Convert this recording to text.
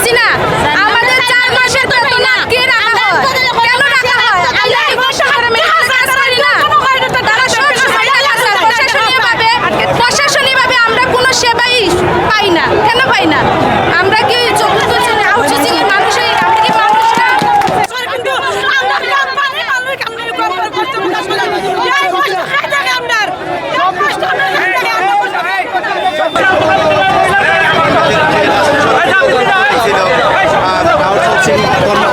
পারতেছি না। আমাদের চার মাসের বেতন আটকে রাখা হয়? কেন রাখা হয়? আমরা এই বর্ষা করে মেয়ে না। তারা সব প্রশাসনিকভাবে প্রশাসনিকভাবে আমরা কোনো সেবাই পাই না। কেন পাই না? আমরা কি চতুর্থ মানুষ আমরা কি মানুষ না? কর্ম